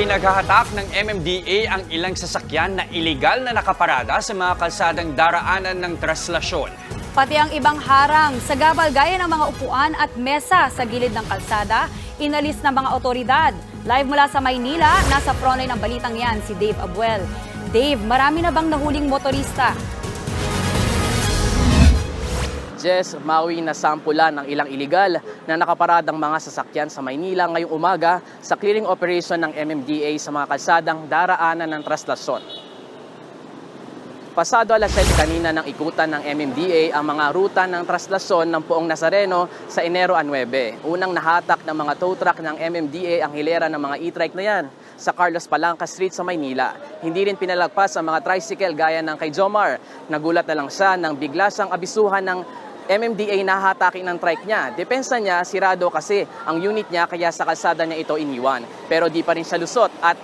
Pinaghahatak ng MMDA ang ilang sasakyan na iligal na nakaparada sa mga kalsadang daraanan ng traslasyon. Pati ang ibang harang sa gabal gaya ng mga upuan at mesa sa gilid ng kalsada, inalis ng mga otoridad. Live mula sa Maynila, nasa frontline ng balitang yan si Dave Abuel. Dave, marami na bang nahuling motorista? Jess, Maui na sampulan ng ilang iligal na nakaparadang mga sasakyan sa Maynila ngayong umaga sa clearing operation ng MMDA sa mga kalsadang daraanan ng traslasyon. Pasado alas 7 kanina ng ikutan ng MMDA ang mga ruta ng traslasyon ng Poong Nazareno sa Enero 9. Unang nahatak ng mga tow truck ng MMDA ang hilera ng mga e-trike na yan sa Carlos Palanca Street sa Maynila. Hindi rin pinalagpas ang mga tricycle gaya ng kay Jomar. Nagulat na lang siya nang bigla siyang abisuhan ng MMDA na hatakin ng trike niya. Depensa niya, sirado kasi ang unit niya kaya sa kalsada niya ito iniwan. Pero di pa rin siya lusot at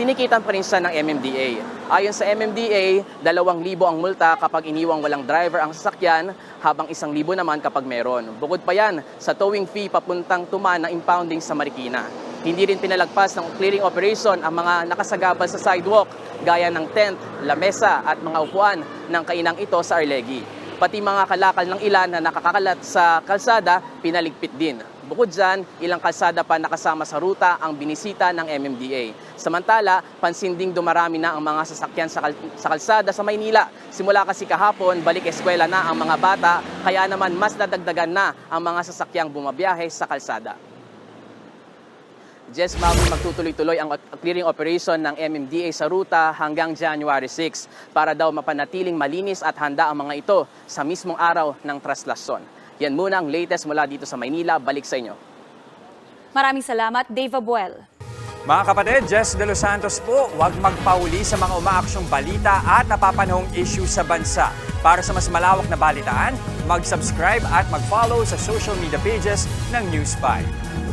tinikitan pa rin siya ng MMDA. Ayon sa MMDA, 2,000 ang multa kapag iniwang walang driver ang sasakyan, habang 1,000 naman kapag meron. Bukod pa yan, sa towing fee papuntang tuman ng impounding sa Marikina. Hindi rin pinalagpas ng clearing operation ang mga nakasagabal sa sidewalk, gaya ng tent, lamesa at mga upuan ng kainang ito sa Arlegui. Pati mga kalakal ng ilan na nakakakalat sa kalsada, pinaligpit din. Bukod dyan, ilang kalsada pa nakasama sa ruta ang binisita ng MMDA. Samantala, pansin ding dumarami na ang mga sasakyan sa, kal- sa kalsada sa Maynila. Simula kasi kahapon, balik eskwela na ang mga bata, kaya naman mas nadagdagan na ang mga sasakyang bumabiyahe sa kalsada. Jess Maui magtutuloy-tuloy ang clearing operation ng MMDA sa ruta hanggang January 6 para daw mapanatiling malinis at handa ang mga ito sa mismong araw ng traslasyon. Yan muna ang latest mula dito sa Maynila. Balik sa inyo. Maraming salamat, Dave Abuel. Mga kapatid, Jess De Los Santos po, huwag magpauli sa mga umaaksyong balita at napapanahong issue sa bansa. Para sa mas malawak na balitaan, mag-subscribe at mag-follow sa social media pages ng News 5.